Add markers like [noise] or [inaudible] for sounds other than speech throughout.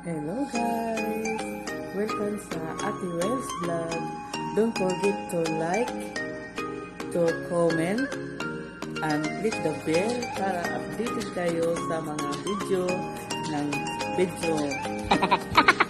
Hello guys! Welcome sa Ate Wells Vlog. Don't forget to like, to comment, and click the bell para updated kayo sa mga video ng video. [laughs]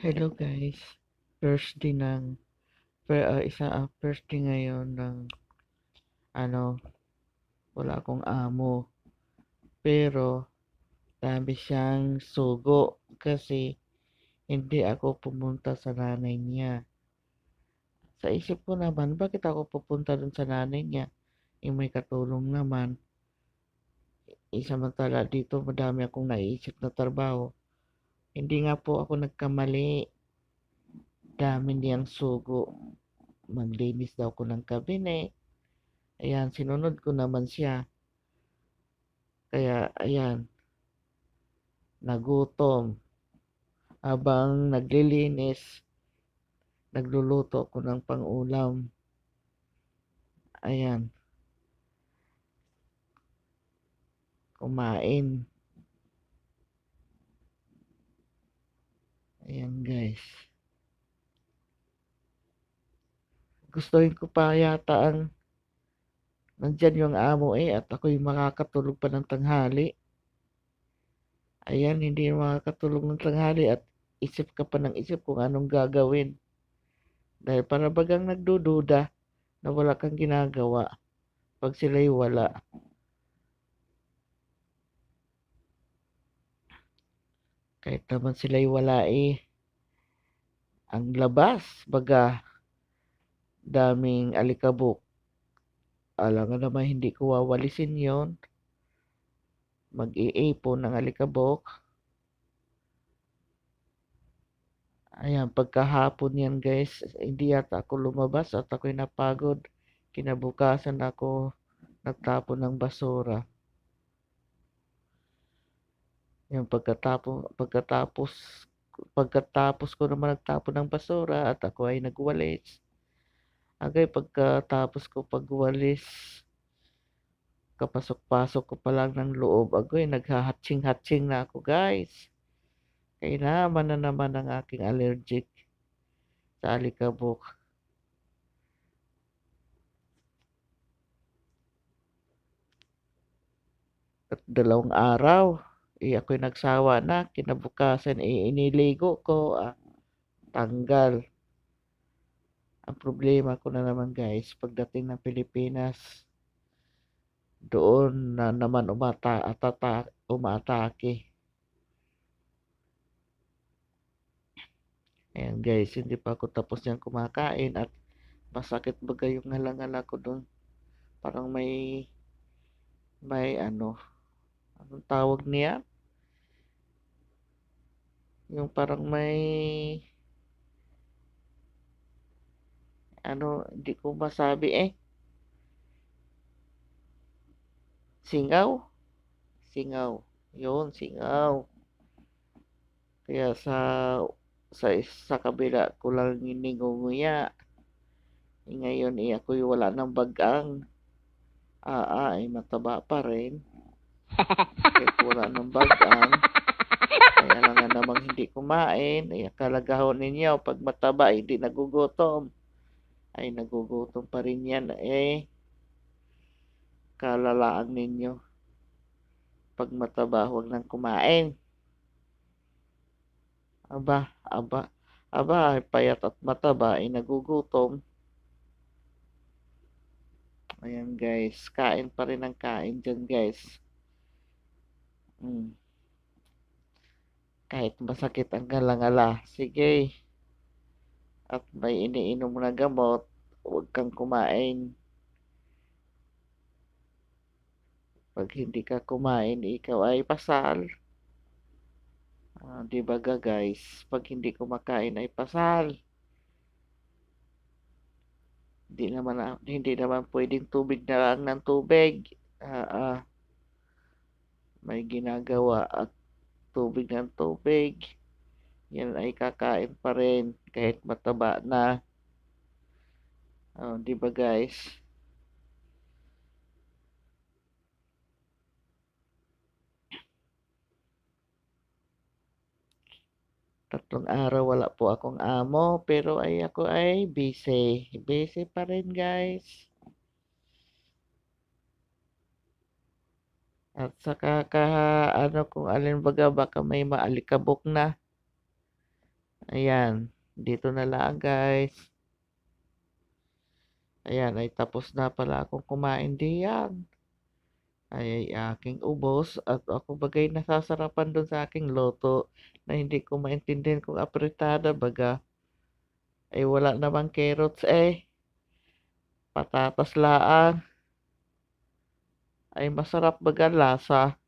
Hello guys. First day ng per, ah, isa ah, first day ngayon ng ano wala akong amo. Pero dami siyang sugo kasi hindi ako pumunta sa nanay niya. Sa isip ko naman, bakit ako pupunta dun sa nanay niya? Eh, may katulong naman. Eh, samantala dito madami akong naiisip na trabaho. Hindi nga po ako nagkamali. Dami niyang sugo. Maglinis daw ko ng kabinet. Ayan, sinunod ko naman siya. Kaya, ayan, nagutom. Habang naglilinis, nagluluto ako ng pangulam. Ayan. Kumain. Ayan guys. Gustuhin ko pa yata ang nandyan yung amo eh at ako'y makakatulog pa ng tanghali. Ayan, hindi makakatulog ng tanghali at isip ka pa ng isip kung anong gagawin. Dahil para bagang nagdududa na wala kang ginagawa pag sila'y wala. Kahit naman sila'y wala eh. Ang labas, baga, daming alikabok. Alangan naman hindi ko wawalisin yon Mag-iipon ng alikabok. Ayan, pagkahapon yan guys, hindi yata ako lumabas at ako'y napagod. Kinabukasan ako nagtapon ng basura. Yung pagkatapos, pagkatapos, pagkatapos ko naman nagtapon ng basura at ako ay nagwalis. Agay pagkatapos ko pagwalis, kapasok-pasok ko pa lang ng loob, agoy naghahatching-hatching na ako guys. Kaya naman na naman ang aking allergic sa alikabok. At dalawang araw, eh ako'y nagsawa na, kinabukasan eh iniligo ko, ah, tanggal. Ang problema ko na naman guys, pagdating ng Pilipinas, doon na naman umata, atata, umatake. Ayan guys, hindi pa ako tapos niyang kumakain at masakit baga yung halangala ko doon. Parang may, may ano, anong tawag niya? Yung parang may, ano, hindi ko masabi eh. Singaw? Singaw. Yun, singaw. Kaya sa sa sa kabila ko lang iningunguya. Eh, ngayon eh ako'y wala ng bagang. Ah, ah, ay mataba pa rin. [laughs] Kahit wala ng bagang. Ay alangan namang hindi kumain. Ay akalagahon ninyo pag mataba hindi nagugutom. Ay nagugutom pa rin yan eh. Kalalaan ninyo. Pag mataba huwag nang kumain. Aba, aba, aba, ay payat at mataba ay nagugutom. Ayan guys, kain pa rin ang kain dyan guys. Mm. Kahit masakit ang galangala, sige. At may iniinom na gamot, huwag kang kumain. Pag hindi ka kumain, ikaw ay pasal. Ah, di ba ga guys, pag hindi kumakain ay pasal. Hindi naman hindi naman pwedeng tubig na lang ng tubig. Ah, ah. may ginagawa at tubig ng tubig. Yan ay kakain pa rin kahit mataba na. Oh, di ba guys? Tatlong araw wala po akong amo, pero ay ako ay busy. Busy pa rin guys. At saka ka, ano kung alin baga baka may maalikabok na. Ayan, dito na lang guys. Ayan, ay tapos na pala akong kumain diyan. Ay, ay aking ubos at ako bagay nasasarapan doon sa aking loto na hindi ko maintindihan kung apritada baga. Ay wala namang carrots eh. Patatas laang. Ay masarap baga lasa.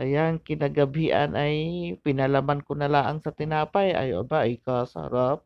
Ayan, kinagabihan ay pinalaman ko na laang sa tinapay. Ay aba, ay kasarap.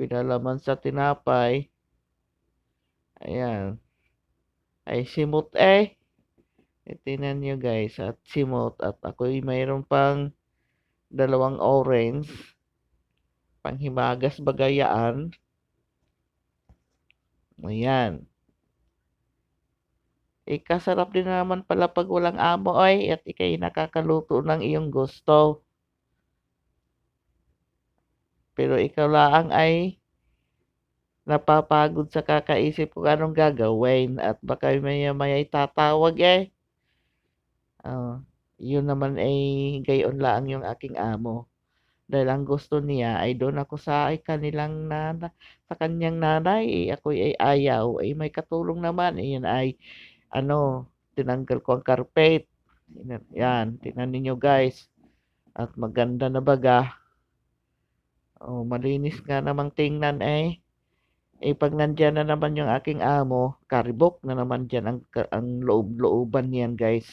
Pinalaman sa tinapay. Ayan. Ay simot eh. E, tingnan nyo guys, at simot. At ako'y mayroon pang dalawang orange. Panghimagas bagayaan. Ayan. Eh, kasarap din naman pala pag walang amo ay at ikay nakakaluto ng iyong gusto. Pero ikaw lang ay napapagod sa kakaisip kung anong gagawin at baka maya maya tatawag eh. Oh, yun naman ay gayon lang yung aking amo. Dahil ang gusto niya ay doon ako sa ay kanilang nana, sa kanyang nanay, eh, ako ay ayaw, ay may katulong naman, eh, yun ay, ano, tinanggal ko ang carpet. Yan, tingnan ninyo guys. At maganda na baga. Oh, malinis nga namang tingnan eh. Eh, pag nandyan na naman yung aking amo, karibok na naman dyan ang, ang loob-looban niyan guys.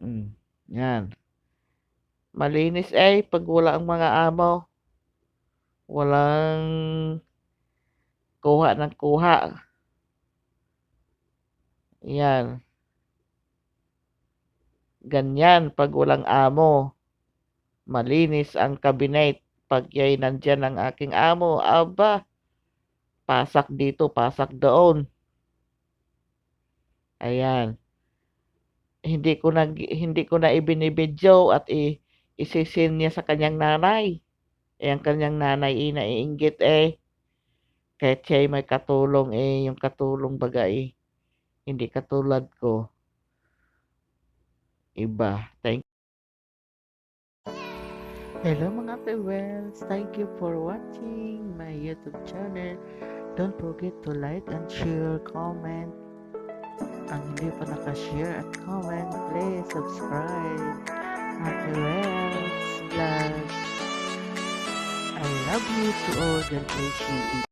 Mm, yan. Malinis eh, pag wala ang mga amo. Walang kuha ng kuha. Yan. Ganyan pag walang amo. Malinis ang kabinet. Pag yay nandyan ang aking amo, aba, pasak dito, pasak doon. Ayan. Hindi ko na hindi ko na ibinibidyo at i isisin niya sa kanyang nanay. Eh, ang kanyang nanay ay naiinggit eh. Kahit siya may katulong eh, yung katulong baga eh. Hindi katulad ko. Iba. Thank Hello mga Pewells. Thank you for watching my YouTube channel. Don't forget to like and share, comment. Ang hindi pa nakashare at comment, please subscribe. Happy Wells Vlog. I love you to all the